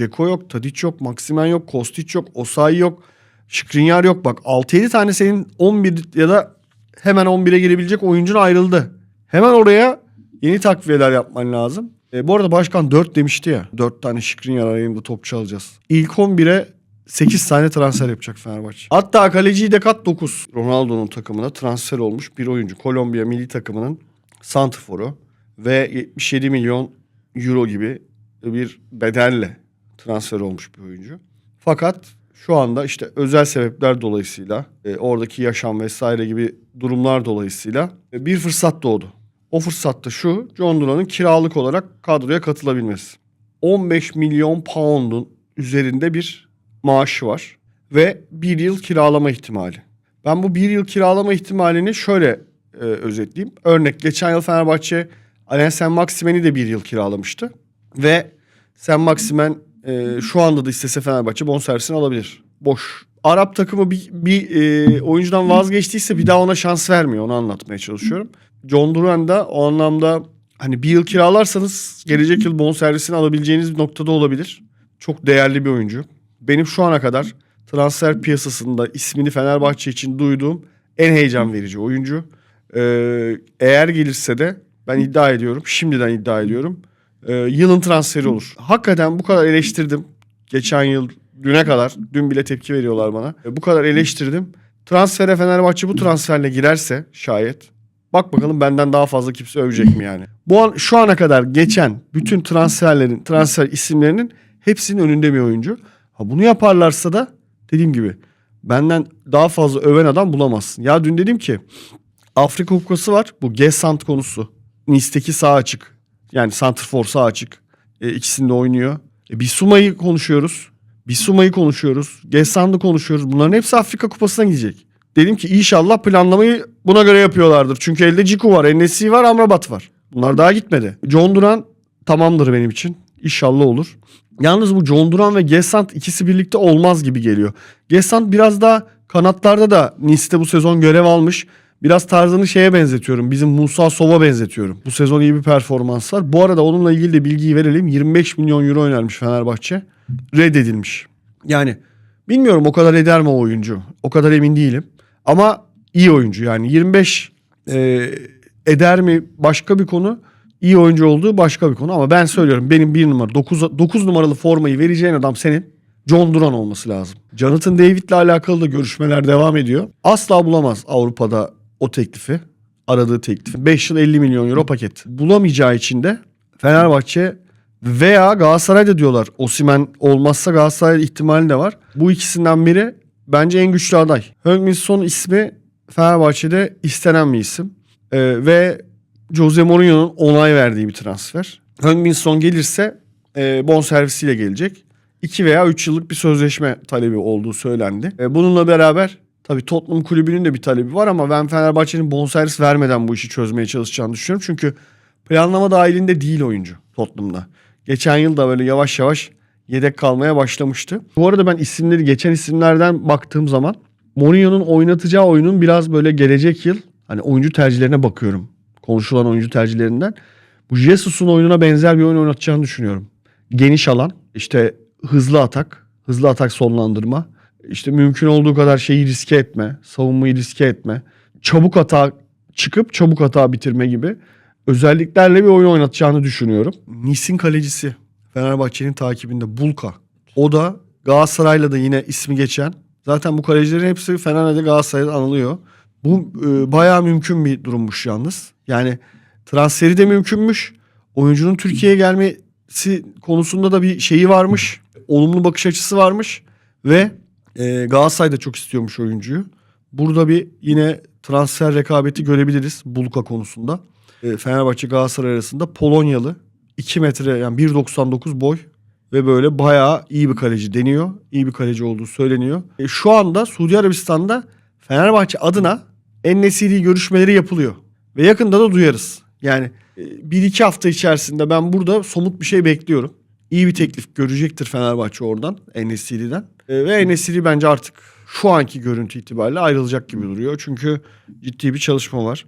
Ceko yok, Tadic yok, Maksimen yok, Kostić yok, Osayi yok, Skriniar yok. Bak 6-7 tane senin 11 ya da hemen 11'e girebilecek oyuncun ayrıldı. Hemen oraya yeni takviyeler yapman lazım. E, bu arada başkan 4 demişti ya. 4 tane Skriniar arayında topçu alacağız. İlk 11'e 8 tane transfer yapacak Fenerbahçe. Hatta kaleciyi de kat 9. Ronaldo'nun takımına transfer olmuş bir oyuncu. Kolombiya milli takımının santrforu ve 77 milyon euro gibi bir bedelle transfer olmuş bir oyuncu. Fakat şu anda işte özel sebepler dolayısıyla e, oradaki yaşam vesaire gibi durumlar dolayısıyla e, bir fırsat doğdu. O fırsat da şu John Duran'ın kiralık olarak kadroya katılabilmesi. 15 milyon pound'un üzerinde bir maaşı var ve bir yıl kiralama ihtimali. Ben bu bir yıl kiralama ihtimalini şöyle e, özetleyeyim. Örnek geçen yıl Fenerbahçe Alen Sen Maximen'i de bir yıl kiralamıştı. Ve Sen Maximen e, şu anda da istese Fenerbahçe bonservisini alabilir. Boş. Arap takımı bir, bir e, oyuncudan vazgeçtiyse bir daha ona şans vermiyor. Onu anlatmaya çalışıyorum. John Duran da o anlamda hani bir yıl kiralarsanız gelecek yıl bonservisini alabileceğiniz bir noktada olabilir. Çok değerli bir oyuncu. Benim şu ana kadar transfer piyasasında ismini Fenerbahçe için duyduğum en heyecan verici oyuncu. Ee, eğer gelirse de ben iddia ediyorum, şimdiden iddia ediyorum. E, yılın transferi olur. Hakikaten bu kadar eleştirdim. Geçen yıl, düne kadar, dün bile tepki veriyorlar bana. E, bu kadar eleştirdim. Transfere Fenerbahçe bu transferle girerse şayet Bak bakalım benden daha fazla kimse övecek mi yani? Bu an şu ana kadar geçen bütün transferlerin, transfer isimlerinin hepsinin önünde bir oyuncu. Ha bunu yaparlarsa da dediğim gibi benden daha fazla öven adam bulamazsın. Ya dün dedim ki Afrika Kupası var. Bu Gesant konusu. Nice'deki sağ açık. Yani Santrfor sağ açık. E, ikisinde oynuyor. E, Bisuma'yı konuşuyoruz. Bisuma'yı konuşuyoruz. Gesant'ı konuşuyoruz. Bunların hepsi Afrika Kupası'na gidecek. Dedim ki inşallah planlamayı buna göre yapıyorlardır. Çünkü elde Ciku var, Enes'i var, Amrabat var. Bunlar daha gitmedi. John Duran tamamdır benim için. İnşallah olur. Yalnız bu John Duran ve Gesant ikisi birlikte olmaz gibi geliyor. Gesant biraz daha kanatlarda da Nice'de bu sezon görev almış. Biraz tarzını şeye benzetiyorum. Bizim Musa Sov'a benzetiyorum. Bu sezon iyi bir performans var. Bu arada onunla ilgili de bilgiyi verelim. 25 milyon euro önermiş Fenerbahçe. Reddedilmiş. Yani bilmiyorum o kadar eder mi o oyuncu. O kadar emin değilim. Ama iyi oyuncu yani 25 e, eder mi başka bir konu. İyi oyuncu olduğu başka bir konu ama ben söylüyorum benim bir numara 9, 9 numaralı formayı vereceğin adam senin John Duran olması lazım. Jonathan David'le alakalı da görüşmeler devam ediyor. Asla bulamaz Avrupa'da o teklifi. Aradığı teklifi. 5 yıl 50 milyon euro paket. Bulamayacağı için de Fenerbahçe veya Galatasaray'da diyorlar. Osimen olmazsa Galatasaray ihtimali de var. Bu ikisinden biri bence en güçlü aday. Heung-min ismi Fenerbahçe'de istenen bir isim. Ee, ve Jose Mourinho'nun onay verdiği bir transfer. Heung-min gelirse e, bonservisiyle gelecek. 2 veya 3 yıllık bir sözleşme talebi olduğu söylendi. E, bununla beraber tabii Tottenham kulübünün de bir talebi var ama ben Fenerbahçe'nin bonservis vermeden bu işi çözmeye çalışacağını düşünüyorum. Çünkü planlama dahilinde değil oyuncu Tottenham'da. Geçen yıl da böyle yavaş yavaş yedek kalmaya başlamıştı. Bu arada ben isimleri geçen isimlerden baktığım zaman Mourinho'nun oynatacağı oyunun biraz böyle gelecek yıl hani oyuncu tercihlerine bakıyorum. Konuşulan oyuncu tercihlerinden. Bu Jesus'un oyununa benzer bir oyun oynatacağını düşünüyorum. Geniş alan, işte hızlı atak, hızlı atak sonlandırma, işte mümkün olduğu kadar şeyi riske etme, savunmayı riske etme, çabuk hata çıkıp çabuk hata bitirme gibi özelliklerle bir oyun oynatacağını düşünüyorum. Nis'in kalecisi Fenerbahçe'nin takibinde Bulka. O da Galatasaray'la da yine ismi geçen. Zaten bu kalecilerin hepsi Fener'de Galatasaray'da anılıyor. Bu e, bayağı mümkün bir durummuş yalnız. Yani transferi de mümkünmüş. Oyuncunun Türkiye'ye gelmesi konusunda da bir şeyi varmış. Olumlu bakış açısı varmış. Ve e, Galatasaray da çok istiyormuş oyuncuyu. Burada bir yine transfer rekabeti görebiliriz Bulka konusunda. E, Fenerbahçe Galatasaray arasında Polonyalı 2 metre yani 1.99 boy ve böyle bayağı iyi bir kaleci deniyor. İyi bir kaleci olduğu söyleniyor. E, şu anda Suudi Arabistan'da Fenerbahçe adına En-Nesyri görüşmeleri yapılıyor. Ve yakında da duyarız. Yani e, bir iki hafta içerisinde ben burada somut bir şey bekliyorum. İyi bir teklif görecektir Fenerbahçe oradan En-Nesyri'den. E, ve En-Nesyri bence artık şu anki görüntü itibariyle ayrılacak gibi duruyor. Çünkü ciddi bir çalışma var.